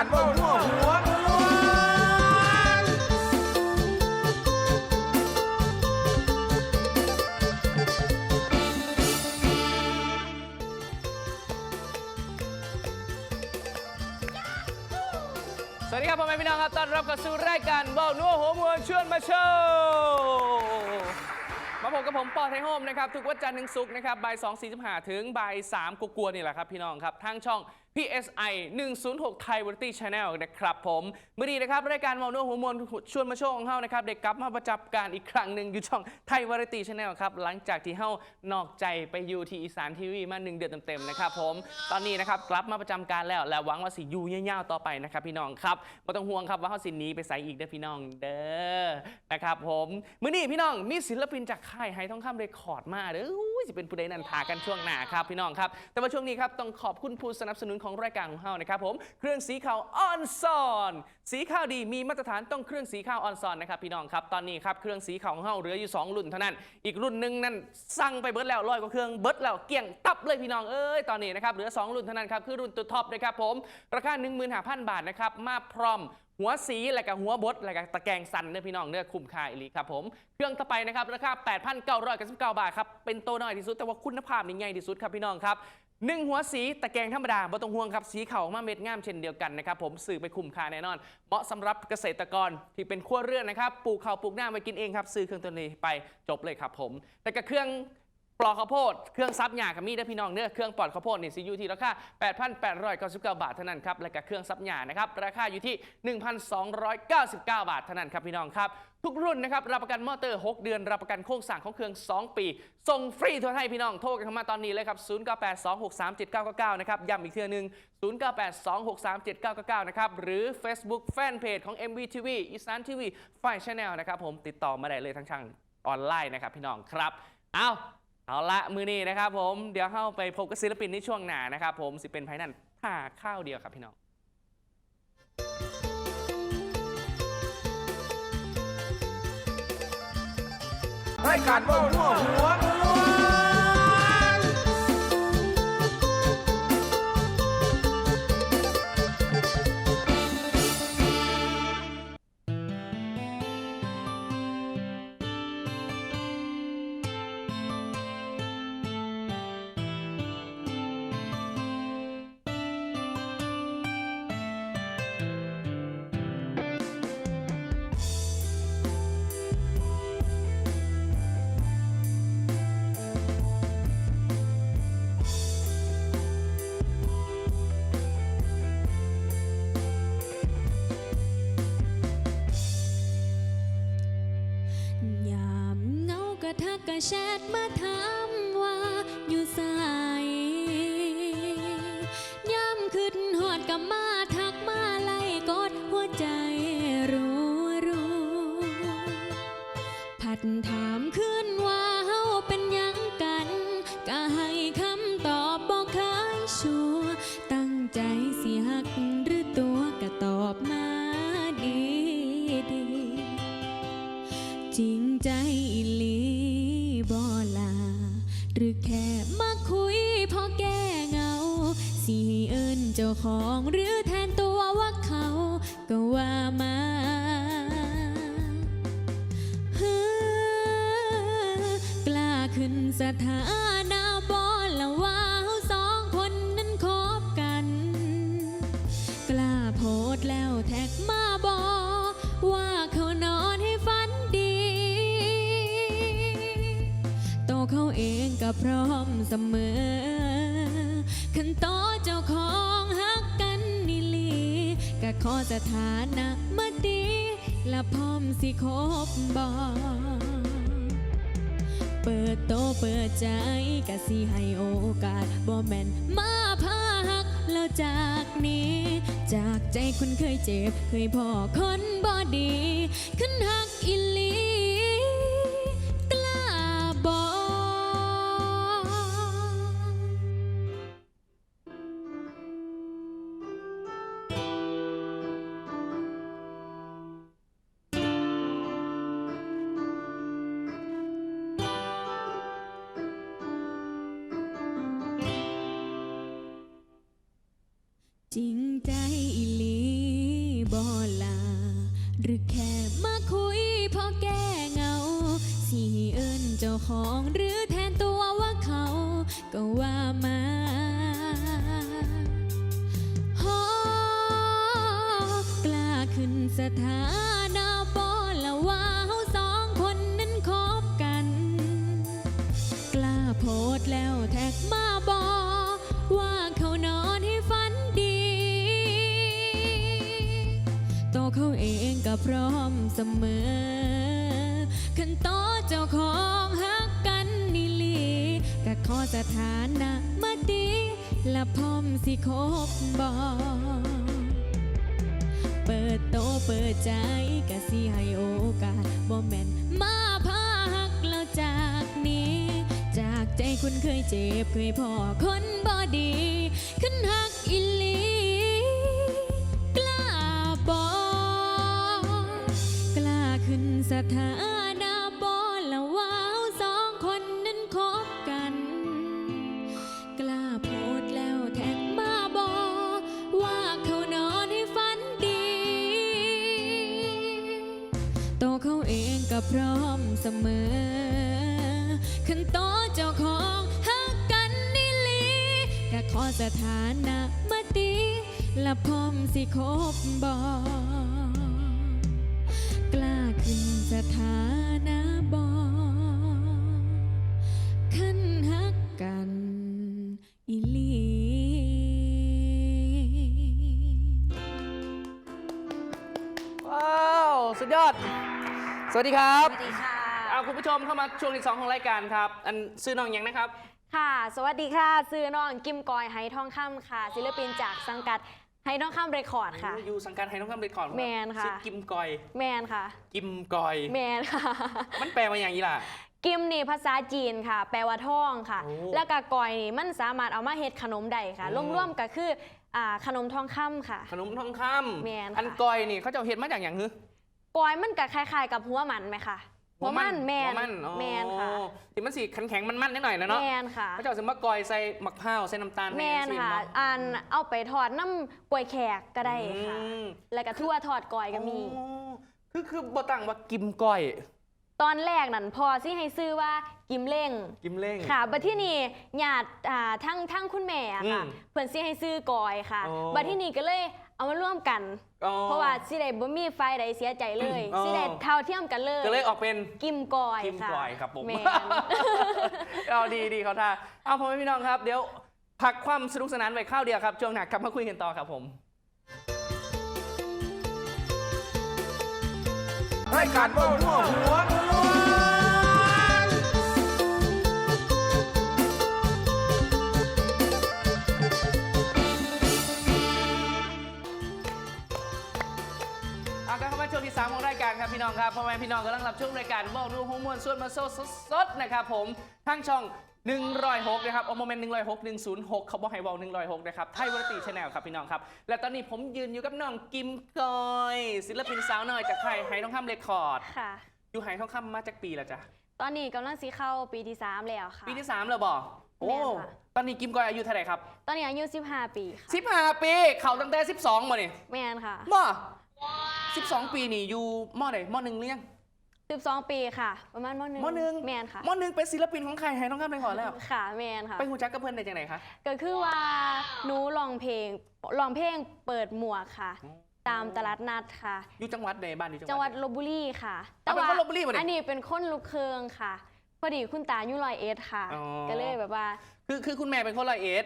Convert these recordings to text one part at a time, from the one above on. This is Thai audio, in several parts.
การเบ้าหัวหัวสวัสดีครับพ่อแม่พี่น้องครับต้อนรับเข้าสู่รายการเบ้านัวหัวมืองชวนมาโชว์มาพบกับผมปอไทยโฮมนะครับทุกวันจันทร์ถึงศุกร์นะครับบ่าย2 4 5ถึงบ่าย3กลัวๆนี่แหละครับพี่น้องครับทางช่อง PSI 106 Thai Variety Channel นะครับผมเมื่อดีนะครับรายการเมาโนหัวมวลชวนมาโชว์ของเฮานะครับเด็กกลับมาประจับการอีกครั้งหนึ่งอยู่ช่อง Thai Variety Channel ครับหลังจากที่เฮานอกใจไปอยู่ที่อีสานทีวีมาหนึ่งเดือนเต็มๆนะครับผมตอนนี้นะครับกลับมาประจำการแล้ว และหวังว่าสิอยู่ยาวๆต่อไปนะครับพี่น้องครับไม่ต้องห่วงครับว่าเฮาสิหนีไปใส่อีกเด้อพี่น้องเด้อนะครับผมมื้อนี้พี่น้องมีศิลปินจากค่ายไฮทองคำเรคคอร์ดมาเด้อยสิเป็นผู้ใดนันทากันช่วงหน้าครับพี่น้องครับ แต่ว่าช่วงนี้ครับต้องขอบคุณผู้สนับสนุนของรายการของเฮานะครับผมเครื่องสีขาวออนซอนสีขาวดีมีมาตรฐานต้องเครื่องสีขาวออนซอนนะครับพี่น้องครับตอนนี้ครับเครื่องสีขาวของเฮาเหลืออยู่สองรุ่นเท่านั้น อีกรุ่นหนึ่งนั่นสั่งไปเบิร์ดแล้วร้อยกว่าเครื่องเบิร์ดแล้วเกี่ยงตับเลยพี่น้องเอ้ยตอนนี้นะครับเหลือสองรุ่นเท่านั้นครับคือรุ่นตัวท็อปนะครับผมราคา15,000 บาทนะครับมาพร้อม หัวสีและกับหัวบดและกับตะแกรงสันเนื้อพี่น้องเนื้อคุ้มค่าอีหลีครับผมเครื่องต่อไปนะครับราคา8,999 บาทครับเป็นตัวน้อยที่สุดแต่ว่าคุณภาพนี่ใหญ่ที่สุดครับพี่น้องครับหนึ่งหัวสีตะแกรงธรรมดาบ่ต้องห่วงครับสีขาวมาเม็ดงามเช่นเดียวกันนะครับผมสื่อไปคุ้มค่าแน่นอน เหมาะสำหรับเกษตรกรที่เป็นขั้วเรือนนะครับปลูกข้าวปลูกหน้าไปกินเองครับซื้อเครื่องตัวนี้ไปจบเลยครับผมแต่กับเครื่อง ปลอกข้าวโพดเครื่องซับหญ้ากับมีดนะพี่น้องเนื้อเครื่องปลอกข้าวโพดนี่สิอยู่ที่ราคา 8,899 บาทเท่านั้นครับและกับเครื่องซับหญ้านะครับราคาอยู่ที่ 1,299 บาทเท่านั้นครับพี่น้องครับทุกรุ่นนะครับรับประกันมอเตอร์ 6 เดือนรับประกันโครงสร้างของเครื่อง 2 ปี ส่งฟรีทั่วไทยพี่น้องโทรกันเข้ามาตอนนี้เลยครับ 0982637999 นะครับย้ำอีกเทื่อนึง 0982637999 นะครับหรือ Facebook Fanpage ของ MVTV อีสานทีวีไฟชแนลนะครับผมติดต่อมาได้เลยทั้งทางออนไลน์นะครับพี่น้องครับเอา เอาละมือนี้นะครับผมเดี๋ยวเข้าไปพบกับศิลปินในช่วงหน้านะครับผมสิเป็นไพนั่นท่าข้าวเดียวครับพี่น้องให้การบ้าหัวหัว แชทมาถาม ของ ใจกะสิให้โอกาสบ่แม่นมาพาหักแล้วจากนี้ จากใจคนเคยเจ็บ เคยพอคนบ่ดี ขึ้นหักอิลีก จริงใจอีหลีบอลา หรือแค่มาคุยพอแก้เหงาสิเอิญเจ้าของหรือแทนตัวว่าเขา ก็ว่ามาฮอกล้าขึ้นสถานะบอละ สมอขันโตวเจ้าของฮักกันนี่ลีก็ขอสถานะมาดีและพร้อมสิคบบอกเปิดโตเปิดใจกะสิให้โอกาสบ่แม่นมาพักแล้วจากนี้ จากใจคุณเคยเจ็บเคยพอคนบ่ดีขึ้นหักอิ สถานะบอละว่าเฮาสองคนนั้นคบกัน กล้าโพสต์แล้วแท็กมาบอกว่าเขานอนให้ฝันดีโตวเขาเองก็พร้อมเสมอขันโตเจ้าของฮักกันนี่ลีก็ขอสถานะมาดีและพร้อมสิคบบอ ถานะบอกขันฮักกันอีหลีว้าว สุดยอด สวัสดีครับสวัสดีค่ะ เอาคุณผู้ชมเข้ามาช่วงที่สองของรายการครับ อันซื้อน้องยังนะครับ ค่ะ สวัสดีค่ะ ซื้อน้องกิมกอยไฮทองคำค่ะ ศิลปินจากสังกัด ไฮทองคำเรคคอร์ดค่ะ อยู่สังกัดไทยน้องคำเด็ดก่อนรับแมนค่ะชื่อกิมกอย แมนค่ะ กิมกอย แมนค่ะ มันแปลมาอย่างนี้ล่ะ กิมนี่ภาษาจีนค่ะ แปลว่าทองค่ะโอ้แล้วก็กอยนี่มันสามารถเอามาเฮ็ดขนมได้ค่ะโอ้ร่วมๆก็คืออ่าขนมทองคำค่ะ ขนมทองคำแม่นค่ะอันกอยนี่เขาจะเอาเห็ดมาจากอย่างฮึกอยมันก็คล้ายๆ กับหัวมันไหมคะแม หัวนแมมันนอ๋อแมนค่ะที่มันสีแข็งๆมันๆนิดหน่อยนะเนาะแมนค่ะเขาจะเอาสมะกอยใส่มะพร้าวใส่น้ำตาลแมนใส่ค่ะเนาอันเอาไปทอดน้ำกล้วยแขกก็ได้ค่ะอืมแล้วก็ทั่วทอดกอยก็มีอ๋อคือคือบตั้งว่ากิมกอย ตอนแรกนั่นพอสิให้ซื้อว่ากิมเล่ง กิมเล้งค่ะบัดที่นี่ญาติอ่าทั้งทั้งคุณแม่อะค่ะอืมเพิ่นสิให้ซื้อกอยค่ะอ๋อบัดที่นี่ก็เลย เอามาร่วมกัน อ๋อ เพราะว่าสิได้บ่มีไฟใดเสียใจเลยอ๋อ สิได้เท่าเทียมกันเลยก็เลยออกเป็น กิมกอยกิมค่ะกอยครับผมแม่นเอาดีดีเขาท่าเอาพ่อแม่พี่น้องครับ เดี๋ยวพักความสนุกสนานไว้ข้าวเดียวครับช่วงหนักกลับมาคุยกันต่อครับผม รายการเบ้าหัวหัว ช่วงที่ 3 ของรายการครับพี่น้องครับพ่อแม่พี่น้องกำลังรับช่วงรายการเบ้าดูฮงมวลส่วนมาโซสดๆนะครับผมทางช่อง 106 นะครับโอโมเมนต์106 106 เขาบอกให้เบา106 นะครับ ไทยวรตีชาแนลครับพี่น้องครับ และตอนนี้ผมยืนอยู่กับน้องกิมกอย ศิลปินสาวน้อยจากไทยไฮทองคำเรคคอร์ด ค่ะ อยู่ไฮทองคำมาจากปีละจ้ะ ตอนนี้กำลังสิเข้าปีที่ 3 แล้วค่ะ ปีที่3แล้วบอกโอ้ แม่นค่ะ ตอนนี้กิมกอยอายุเท่าไหร่ครับ ตอนนี้อายุ15 ปีค่ะ 15 ปี เขาตั้งแต่ 12มาเนี่ยแม่นค่ะม่ 12 ปีนี่อยู่มอไหนมอหนึ่งหรือยัง12 ปีค่ะ ประมาณมหนึ่งมหนึ่งแม่นค่ะมอหนึ่งเป็นศิลปินของใครไฮทองคำเรคคอร์ดแล้วค่ะแม่นค่ะ ไปหูจักกับเพื่อนได้จังไหนคะก็คือว่าหนูร้องเพลงร้องเพลงเปิดหมวกค่ะอ๋อตามตลาดนัดค่ะ อยู่จังหวัดใดบ้านอยู่จัจังงหหวัวัดดลบบุรีค่ะเอาเป็นคนลพบุรีปะเนี่ยอันนี้เป็นคนลูกเคืองค่ะพอดีคุณตาอยู่ลอยเอ็ดค่ะอ๋อก็เลยแบบว่า คือคือคุณแม่เป็นคนร้อยเอ็ด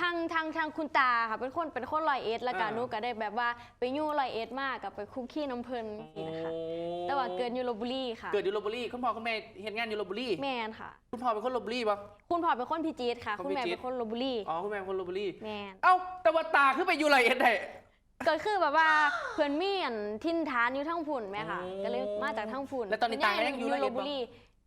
ทางทางทางคุณตาค่ะเป็นคนเป็นคนลอยเอ็ดแล้วก็อ่า หนูก็ได้แบบว่าไปอยู่ลอยเอ็ดมากกับไปคุกคีน้ำเพลินนี่นะคะแต่ว่าเกิดอยู่ลบบุรีค่ะ เกิดอยู่ลพบุรีคุณพ่อคุณแม่เห็นงานอยู่ลพบุรีแม่นค่ะ คุณพ่อเป็นคนลพบุรีปะ คุณพ่อเป็นคนพิจิตรค่ะ คนคุณแม่พิจิตร เป็นคนลบบุรีอ๋อคุณแม่เป็นคนลพบุรีแม่นเอ้าแต่ว่าตาคือไปอยู่ร้อยเอ็ดได้ ก็คือแบบว่าเพื่อนมีอันทินฐานอยู่ทั้งฝุ่นไหมค่ะโอ้ก็เลยมาจากทั้งฝุ่นแล้วตอนนี้ตาก็ยังอยู่ร้อยเอ็ดลพบุรี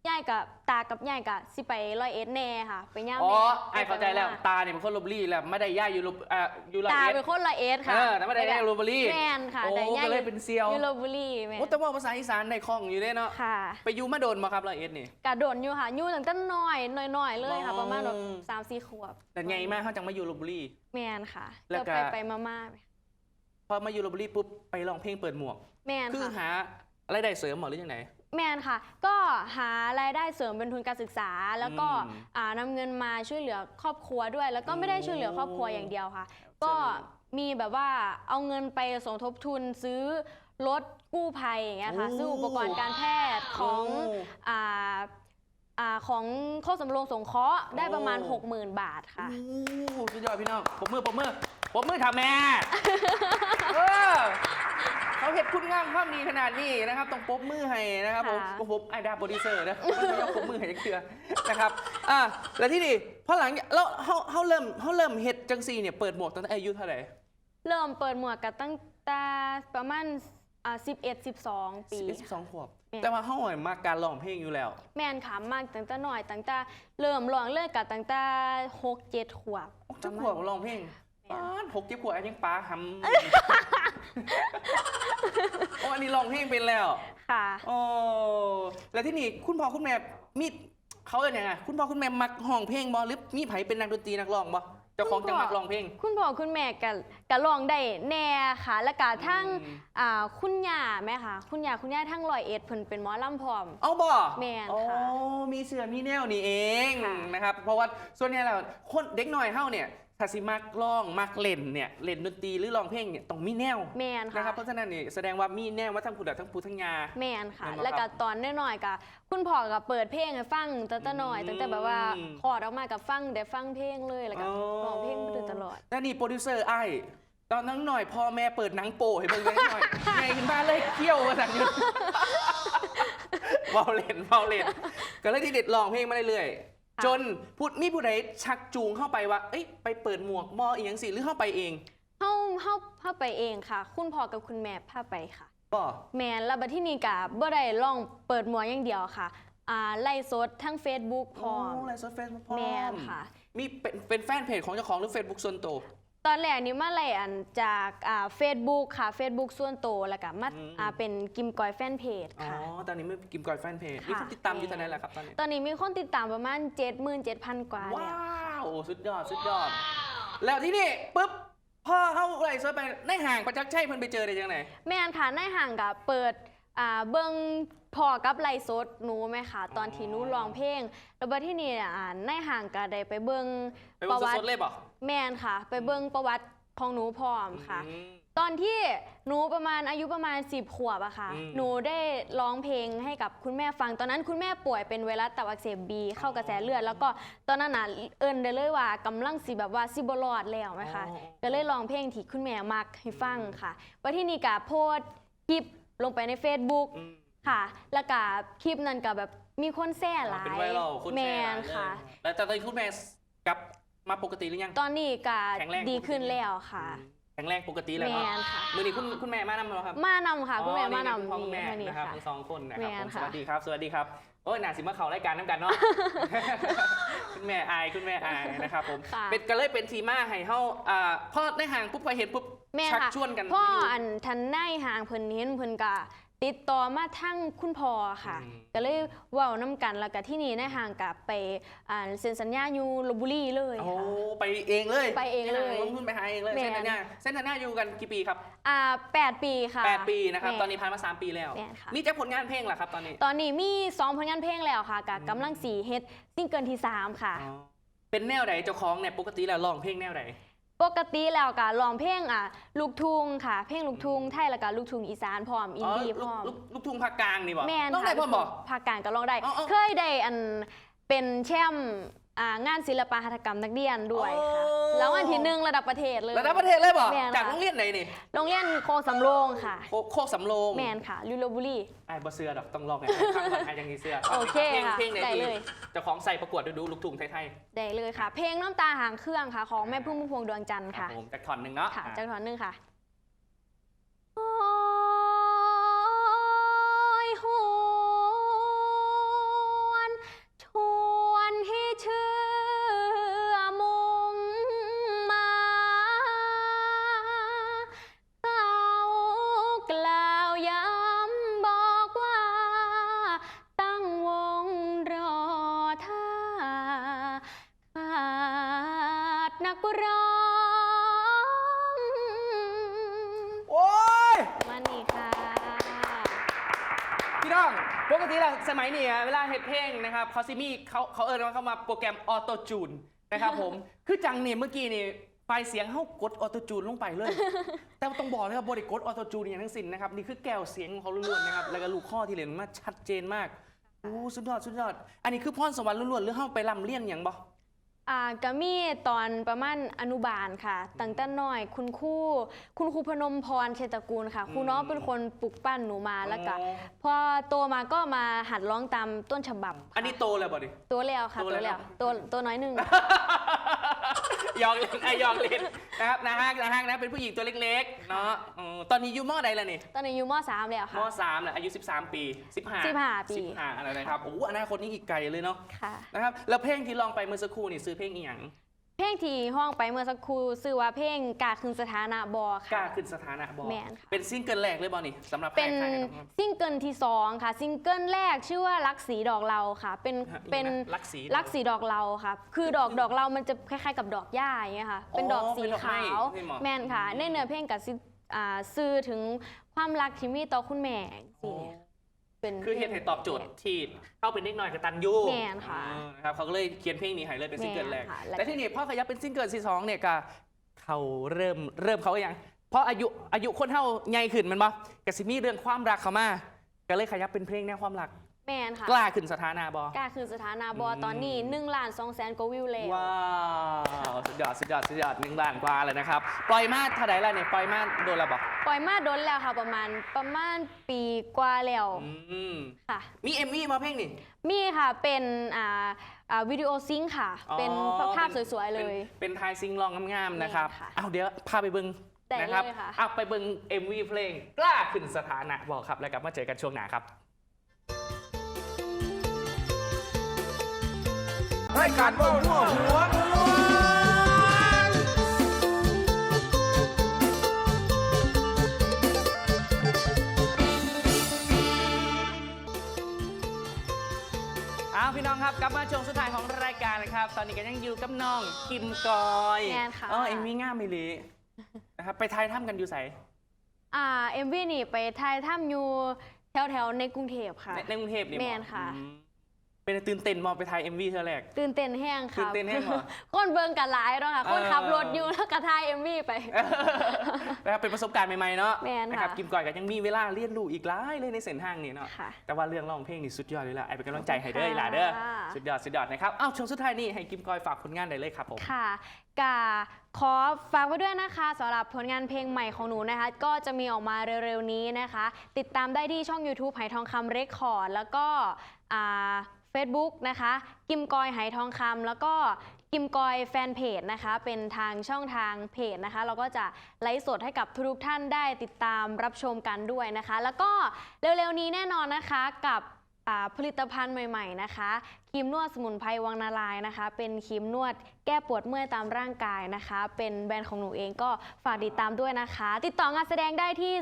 ยายกับตากับยายกับสิไปร้อยเอ็ดแน่ค่ะ ไปย่ามอ๋อแม่ไอ้เข้าใจแล้ว ตาเนี่ยเป็นคนลพบุรีแล้วไม่ได้ย่าอยู่ลพอ่าอยู่ร้อยตาเอ็ดเป็นคนร้อยเอ็ดค่ะเออแต่ไม่ได้ย่าอยู่ลพบุรีแม่นค่ะโอ้แต่ย่าก็เลยเป็นเซียวอยู่ลพบุรีแม่โอ้แต่ว่าภาษาอีสานในคล่องอยู่เด้เนาะค่ะไปอยู่มาโดนมาครับร้อยเอ็ดนี่ กระโดดอยู่ค่ะอยู่ตั้งแต่น้อยน้อยๆเลยค่ะอ๋อประมาณแบบสามสี่ขวบแต่ไงมากเขาจังมาอยู่ลพบุรี แม่นค่ะแล้วก็ ไปไปๆมาๆพพอมาอยู่ลบบุรีปุ๊บไปร้องเพลงเปิดหมวก แมนคือค่ะหารายได้เสริมหมอหรือยังไง แมนค่ะ ก็หารายได้เสริมเป็นทุนการศึกษา แล้วก็อืมอ่านำเงินมาช่วยเหลือครอบครัวด้วย แล้วก็ไม่ได้ช่วยเหลือครอบครัวอย่างเดียวค่ะ ก็มีแบบว่าเอาเงินไปสมทบทุนซื้อรถกู้ภัยอย่างเงี้ยค่ะโอ้ ซื้ออุปกรณ์การแพทย์ของโอ่าอ่าของโคกสำโรงสงเคราะห์ได้ประมาณ โอ้ 60,000 บาทค่ะ โอ้สุดยอดพี่น้องผมมือผมมือผมมือทำแม่เออ เขาเห็นคุณงามความดีขนาดนี้นะครับต้องปรบมือให้นะครับผมค่ะ ผมผมไอดาโปรดิวเซอร์นะไม่ยอมปรบมือให้จักเถื่อนะครับอะแล้วที่นี่พอหลังแล้วเขาเขาเริ่มเขาเริ่มเฮ็ดจังซีเนี่ยเปิดหมวกตั้งแต่อายุเท่าไหร่เริ่มเปิดหมวกกันตั้งแต่ประมาณอ่า11 12 ปี สิบเอ็ดสิบสองขวบ แม่นแต่ว่าเขาอ่อยมากการร้องเพลงอยู่แล้ว แม่นค่ะมากตั้งแต่หน่อยตั้งแต่เริ่มร้องเลิกกับตั้งแต่หกเจ็ดขวบจะขวบร้องเพลงแม่นป้านหกเจ็บขวบยังป้าหำ โอ้อันนี้ร้องเพลงเป็นแล้ว ค่ะ โอ้แล้วที่นี่คุณพ่อคุณแม่มีเขาเอ่ยยังไงคุณพ่อคุณแม่มักห้องเพลงบอหรือมีไผเป็นนักดนตรีนักร้องบอเจ้าของจังมักร้องเพลง คุณพ่อคุณแม่กับกับร้องได้แน่ค่ะ แล้วก็ทั้งอืม อ่าคุณย่าแม่ค่ะ คุณย่าคุณย่าทั้งร้อยเอ็ดเพิ่นเป็นหมอลำพร้อม เอาบอแม่นโอ้ค่ะมีเสือมีแนวนี่เองค่ะ นะครับ เพราะว่าส่วนใหญ่แล้วคนเด็กหน่อยเฮาเนี่ย ถ้าสิมักร้องมักเล่นเนี่ยเล่นดนตรีหรือร้องเพลงเนี่ยต้องมีแนวแม่นนะค่ะครับเพราะฉะนั้นนี่แสดงว่ามีแนวว่าทั้งผู้ดัทั้งผู้ทั้งยา แม่นค่ะ แม่นบ่แล้วก็ครับตอนน้อยๆก็คุณพ่อก็เปิดเพลงให้ฟังตั้งแต่น้อยอืม ตั้งแต่แบบว่าคอร์ดออกมากับฟังได้ฟังเพลงเลยแล้วก็อ๋อร้องเพลงไปโดยตลอดแล้วนี่โปรดิวเซอร์ไอ้ตอนนั้นหน่อยพ่อแม่เปิดหนังโป้ให้เบิ่งได้หน่อยไงขึ้นมาเลยเคี่ยวมาสั่งหยุดเบาเล่นเบาเล่นก็เลยที่เด็ดลองเพลงมาเรื่อยๆค่ะ จนพูดมีผู้ใดชักจูงเข้าไปว่า เอ้ยไปเปิดหมวกมออีหยังสิหรือเข้าไปเองเฮาเฮาเฮาไปเองค่ะ คุณพ่อกับคุณแม่พาไปค่ะ บ่แมนแล้วบัดที่นี่กะบ่ได้ลองเปิดหมวกอย่างเดียวค่ะอ่าไล่สดทั้ง Facebook พร้อมไลฟ์สดเฟซบุ๊กพร้อมแมนค่ะ มีเป็นเป็นแฟนเพจของเจ้าของหรือ Facebook ส่วนตัว ตอนแรกนี่มาไล่อันจากอ่า Facebook ค่ะ Facebook ส่วนตัวแล้วก็มาอืม อ่าเป็นกิมกอยแฟนเพจอ๋อ ค่ะ ตอนนี้ไม่กิมกอยแฟนเพจค่ะมีคนติดตามอยู่ตอนไหนแหละครับตอนนี้ ตอนนี้มีคนติดตามประมาณ 77,000 กว่าว้าแล้ววสุดยอด สุดยอด แล้วที่นี่ปุ๊บ พ่อเข้าไลฟ์สดไปในห่างประจักษ์ใช่เพิ่นไปเจอได้ยังไง แม่นค่ะในห่างกับเปิดอ่าเบิ่ง พอกับไล่สดหนูไหมคะตอนที่หนูร้องเพลงแล้วบัดที่นี่อ่าในห่างก็ได้ไปเบิ่งไปเบิ่งประวัสติดๆเลยบ่ แม่นค่ะ ไปเบิ่งประวัติของหนูพร้อมค่ะอืมตอนที่หนูประมาณอายุประมาณ 10 ขวบอะค่ะ อืม หนูได้ร้องเพลงให้กับคุณแม่ฟัง ตอนนั้นคุณแม่ป่วยเป็นไวรัสตับอักเสบบี เข้ากระแสเลือด แล้วก็ตอนนั้นน่ะเอิญได้เลยว่ากำลังสิแบบว่าสิบรอดแล้วไหมคะอ๋อก็เลยร้องเพลงที่คุณแม่มักให้ฟังค่ะว่าที่นี่กะโพสต์คลิปลงไปใน Facebook อืม ค่ะ แล้วก็คลิปนั้นก็แบบมีคนแซ่หลายเป็นไวรัลคนแมแชร์หลายนเลยค่ะ แล้วตอนนี้คุณแม่กลับมาปกติหรือยัง ตอนนี้ก็แข็งแรง ดีขึ้นแล้วค่ะอืมแข็งแรงปกติแล้วแมเนาะนค่ะ มือนี้คุณคุณแม่มานำแล้วครับมานำค่ะ คุณแม่อ๋อมานำคุณพ่อคุณแม่นี่นี่นะครับค่ะ ทั้งสองคนนะครับแม่ผมสค่ะ วัสดีครับ สวัสดีครับโอ้ยหนาสิมาเขารายการน้ำกันเนาะ คุณแม่อายคุณแม่อายนะครับผมค่ะ เป็นก็เลยเป็นทีมาให้เฮาอ่าพอในห่างปุ๊บพอเห็นปุ๊บแม่ชักค่ะชวนกันพ่อมายู่ อันทันในห่างเพิ่นเห็นเพิ่นก็ ติดต่อมาทั้งคุณพ่อค่ะ อืม ก็เลยเว้าน้ำกันแล้วก็ที่นี่ในห่างกับไปอ่าเซ็นสัญญาอยู่ลบบุรีเลยโอ้ค่ะ ไปเองเลยไปเองเลยลงทุนไปหาเองเลยแม่ เส้นธัญญาเส้นธัญญาอยู่กันกี่ปีครับ อ่าแปดปีค่ะแปดปีนะครับแม่ ตอนนี้ผ่านมาสามปีแล้วแม่ค่ะมีแต่ผลงานเพลงเหรอครับตอนนี้ ตอนนี้มีสองผลงานเพลงแล้วค่ะกับกำลังสีเฮ็ดซิงเกิลที่ 3 ค่ะอ๋อเป็นแนวไหนเจ้าของเนี่ยปกติแล้วร้องเพลงแนวไหน ปกติแล้วก็ร้องเพลงอะลูกทุ่งค่ะ เพลงลูกทุ่งไทยแล้วก็ลูกทุ่งอีสานพร้อมอินดี้พลูร้กอมลูกลูกทุ่งภาคกลางนี่บอกแม่นร้องได้ค่ะพ่อบอกภาคกลางก็ร้องได้อ๋ออ๋อเคยได้อันเป็นแชมป์ อ่างานศิลปหัตถกรรมนักเรียนด้วยค่ะ โอ้ แล้วอันที่หนึ่งระดับประเทศเลยระดับประเทศเลยบอกแม่นค่ะจากโรงเรียนไหนนี่โรงเรียนโคสำโรงค่ะ โคโคกสำโรงแมนค่ะลิโลบุรี ไอ้ายบ่เสือดอกต้องลองไงข้างก่อนไอ้ยังมีเสื้อโอเคพลงค่ะเพลงไหนได้ดีเลยเจ้าของใส่ประกวดดูดูลูกทุ่งไทยได้เลยค่ะ เพลงน้ำตาหางเครื่องค่ะ ของแม่พึ่งพุ่มพวงดวงจันทร์ๆครัค่ะบผมจากท่อนหนึ่งเนาะค่ะอะ จังหวะหนึ่งค่ะ สมัยนี้อะเวลาเฮ็ดเพลงนะครับเขาซิมีเขาเขาเอิญว่าเขามาโปรแกรมออโตจูนนะครับผม คือจังเนี่ยเมื่อกี้นี่ไฟล์เสียงเขากดออโตจูนลงไปเลย แต่ต้องบอกเลยครับบริกดออโตจูนอย่างทั้งสิ้นนะครับนี่คือแก้วเสียงของเขาล้วนๆนะครับแล้วก็ลูกข้อที่เรียนมาชัดเจนมากโอ้สุดยอดสุดยอด อันนี้คือพรสวรรค์ล้วนๆหรือเขาไปร่ำเรียนอย่างบ่ อ่าก็มีตอนประมาณอนุบาลค่ะ ตั้งแต่น้อย คุณครูคุณครูพนมพรเชตกูลค่ะ ครูน้องเป็นคนปลุกปั้นหนูมาแล้วก็อ๋อพอโตมาก็มาหัดร้องตามต้นฉบับค่ะอันนี้โตแล้วบ่ดิ ตัวแล้วค่ะ โตตัวแล้แล้ววตัวตัวน้อยหนึ่งยองเล่นไอยองเล่นนะครับนะฮะนะฮะนะเป็นผู้หญิงตัวเล็กๆเนาะอืมตอนนี้อยู่มอใดแล้วนี่ตอนนี้อยู่มสามแล้วมค่ะ สามแหละอายุ 13 ปี15 15ปี 15อะไรนะครับโอ้โหอนาคตนี้อีกไกลเลยเนาะค่ะ นะครับแล้วเพลงที่ลองไปเมื่อสักครู่นี่ซื้อเพลงอีหยังเพลงที่ห้องไปเมื่อสักครู่ชื่อว่าเพลงกาคืนสถานะบอกล้าค่ะขึ้นสถานะบอแม่นค่ะ เป็นซิงเกิลแรกเลยบอนี่สำหรับเป็นใครๆนะครับ ซิงเกิลที่สองค่ะ ซิงเกิลแรกชื่อว่ารักสีดอกเราค่ะ เป็นฮะเป็นอีกนะรักสีรักสีดอกเราค่ะ คือดอกดอกเรามันจะคล้ายๆกับดอกหญ้าอย่างเงี้ยค่ะ เป็นดอกสีเป็นดอกไม้ขาวนี่หมอ แม่นค่ะ ในเนื้อเพลงกับซิอ่าสื่อถึงความรักที่มีต่อคุณแม่สิ เป็นคือเหตุให้ตอบโจทย์ที่เข้าเป็นเด็กน้อยกตันยูแม่นค่ะอ่านะครับเขาก็เลยเขียนเพลงนี้ให้เลยเป็นซิงเกิลแรกแม่นค่ะแล้วแต่ที่นี่พ่อขยับเป็นซิงเกิลที่สองเนี่ยก็เขาเริ่มเริ่มเขาอย่างเพราะอายุอายุคนเท่าใหญ่ขึ้นแมันบ่กสิมีเรื่องความรักเขามาก็เลยขยับเป็นเพลงแนวความรัก แม่นค่ะกล้าขึ้นสถานะบอกาคือสถานะบออืมตอนนี้1ล้าน2แสนกว่าวิวแล้วว้าวสุดยอดสุดยอดสุดยอดหนึ่งล้านกว่าเลยนะครับ ปล่อยมาเท่าไหร่แล้วเนี่ยปล่อยมาโดนและบอกปล่อยมาโดนแล้วค่ะประมาณประมาณปีกว่าแล้วอืมค่ะ มีเอ็มวีมาเพลงนี่ มีค่ะเป็นอ่าอ่าวิดีโอซิงค์ค่ะ อ๋อ เป็นภาพสวยๆเลยเป็นเป็นทายซิงลองงามๆนะครับนี่ค่ะเอาเดี๋ยวพาไปเบิ้งได้นะครับเลยค่ะ เอาไปเบิ้ง MV เพลงกล้าขึ้นสถานะบอกครับ แล้วกลับมาเจอกันช่วงหน้าครับ รายการเบ้าหัวหัวมวนเอาพี่น้องครับกลับมาช่วงสุดท้ายของรายการนะครับ ตอนนี้ก็ยังอยู่กับน้องกิมกอยแม่นค่ะอ๋อเอ็มวีง่ามไม่ลีนะครับไปทายถ้ำกันอยู่ใสอ่าเอ็มวีนี่ไปถ่ายถ้ำอยู่แถวๆ ในกรุงเทพค่ะ ในในกรุงเทพนี่แม่นค่ะ อืม เป็นตื่นเต้นมองไปทาย MV เธอแรก ตื่นเต้นแห้งตื่ค่ะนเต้นแห้งเหรอคนเบิ่งกันหลายเนาะค่ะ คนเออขับรถอยู่แล้วก็ถ่ายเอ็มวีไปนะครับเป็นประสบการณ์ใหม่ๆเนาะแม่นค่ะนะครับกิมก่อยก็ยังมีเวลาเรียนรู้อีกหลายเลยในเส้นทางนี้เนาะค่ะแต่ว่าเรื่องร้องเพลงนี่สุดยอดเลยล่ะไอเป็นกำลังใจให้เด้อค่ะอีหล่าเด้อสุดยอดสุดยอดนะครับอ้าวช่วงสุดท้ายนี่ให้กิมกอยฝากผลงานได้เลยครับผม ค่ะกาขอฝากไว้ด้วยนะคะสำหรับผลงานเพลงใหม่ของหนูนะคะ ก็จะมีออกมาเร็วๆนี้นะคะ ติดตามได้ที่ช่อง YouTube ไหทองคำเรคคอร์ดแล้วก็อ่า Facebook นะคะ กิมกอยไหทองคำแล้วก็กิมกอยแฟนเพจนะคะ เป็นทางช่องทางเพจนะคะ เราก็จะไลฟ์สดให้กับทุกท่านได้ติดตามรับชมกันด้วยนะคะ แล้วก็เร็วๆนี้แน่นอนนะคะกับผลิตภัณฑ์ใหม่ ๆ นะคะ ครีมนวดสมุนไพรวังนาลายณ์นะคะ เป็นครีมนวดแก้ปวดเมื่อยตามร่างกายนะคะ เป็นแบรนด์ของหนูเองก็ฝากติดตามด้วยนะคะ ติดต่องานแสดงได้ที่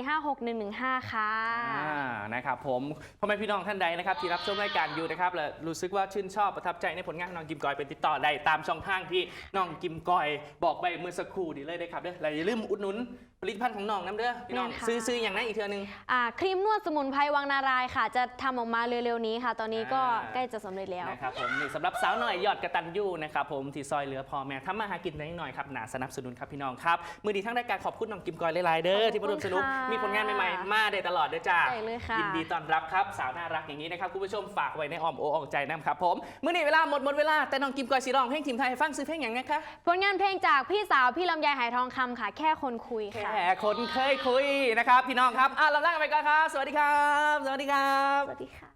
0802456115 ค่ะอ่านะครับผมพ่อแม่พี่น้องท่านใดนะครับที่รับชมรายการอยู่นะครับและรู้สึกว่าชื่นชอบประทับใจในผลงานของน้องกิมกอยเป็นติดต่อได้ตามช่องทางที่น้องกิมกอยบอกไปเมื่อสักครู่นี้เลยนะครับเด้อและอย่าลืมอุดหนุนผลิตภัณฑ์ของน้องน้ำเด้อพี่น้องแม่นค่ะซื้อซื้ออย่างนั้นอีกเทื่อนึงอ่าครีมนวดสมุนไพรวังนารายณ์ค่ะ จะทำออกมาเร็วๆนี้ค่ะ ตอนนี้ก็อ่าใกล้จะสำเร็จแล้ว นะครับผมนี่สำหรับสาวหน่อยยอดกระตันยูนะครับผมที่ซอยเหลือพอแม่ทำมาหากินได้หน่อยครับหนาสนับสนุนครับพี่น้องครับ มือดีทั้งรายการขอบคุณน้องกิมกอยหลายๆเด้อขอบคุณที่มาร่วมสนุกค่ะมีผลงานใหม่ๆมาได้ตลอดเด้อจ้าได้เลยค่ะ ยินดีต้อนรับครับสาวน่ารักอย่างนี้นะครับคุณผู้ชมฝากไว้ในอ้อมโอกอ้อมใจนะครับผมมื่อนี้เวลาหมดหมดเวลาแต่น้องกิมกอยสีร้องเพลงทีมไทยให้ฟังซื้อเพลงอย่างไงคะ ผลงานเพลงจากพี่สาวพี่ลำไยไหทองคำค่ะ แค่คนคุยค่ะ แค่คนเคยคุยนะครับ พี่น้องครับอะเราลากันไปก่อนครับ สวัสดีครับ สวัสดีครับ สวัสดีค่ะ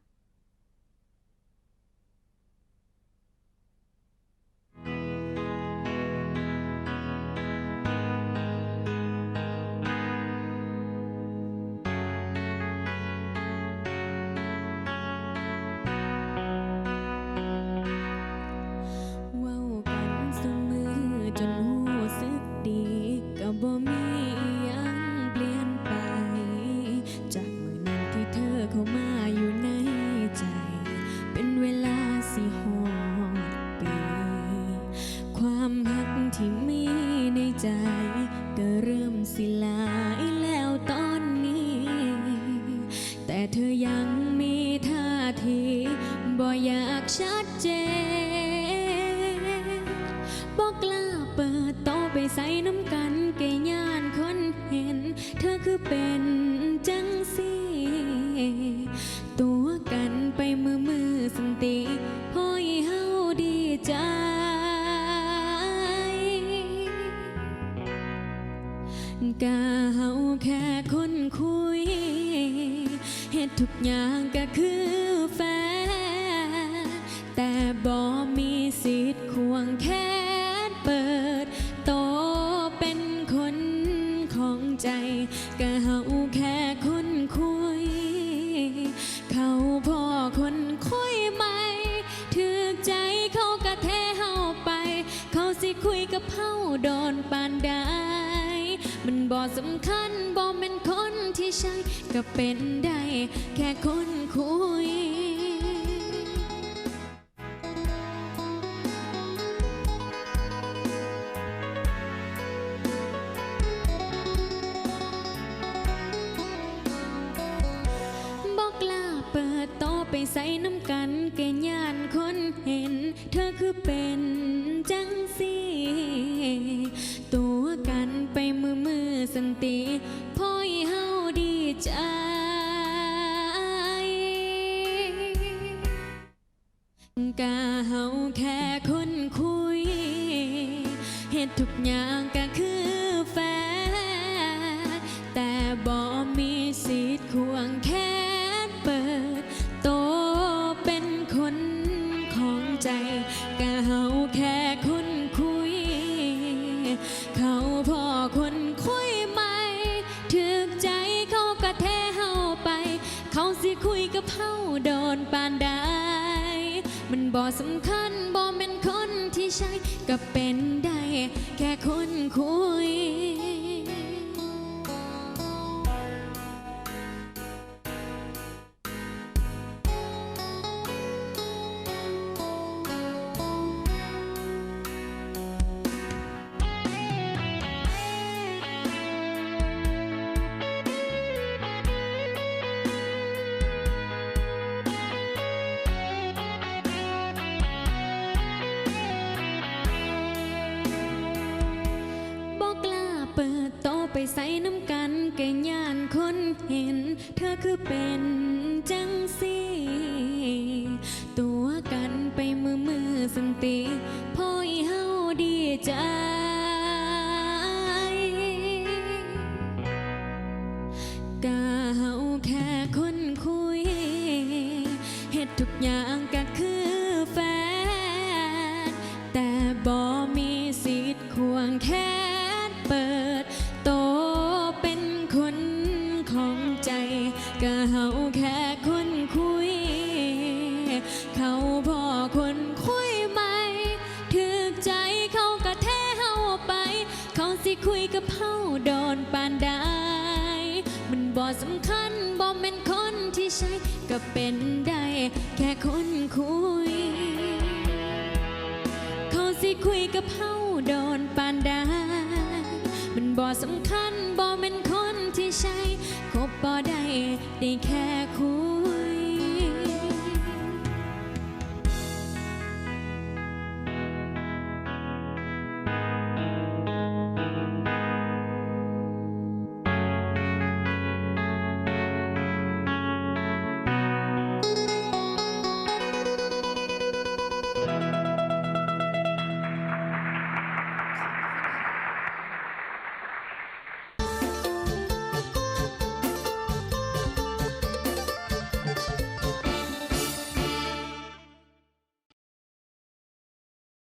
ใช่ ก็เป็นได้แค่คนคุย บอกลาเปิดโตะไปใส่น้ำกันเกณฑ์ยานคนเห็น เธอคือเป็นจังสีตัวกันไปมือมือสันติ ทุกอย่าง สำคัญบ่เป็นคนที่ใช่ก็เป็นได้แค่คนคุย ปีพ่อยเฮาดีใจกะเฮาแค่คนคุยเฮ็ดทุกอย่างก็ สำคัญบ่แม่นคนที่ใช่ก็เป็นได้แค่คนคุย เขาสิคุยกับเฮาโดนปานได้มันบ่สำคัญบ่แม่นคนที่ใช่คบบ่ได้ได้แค่คุย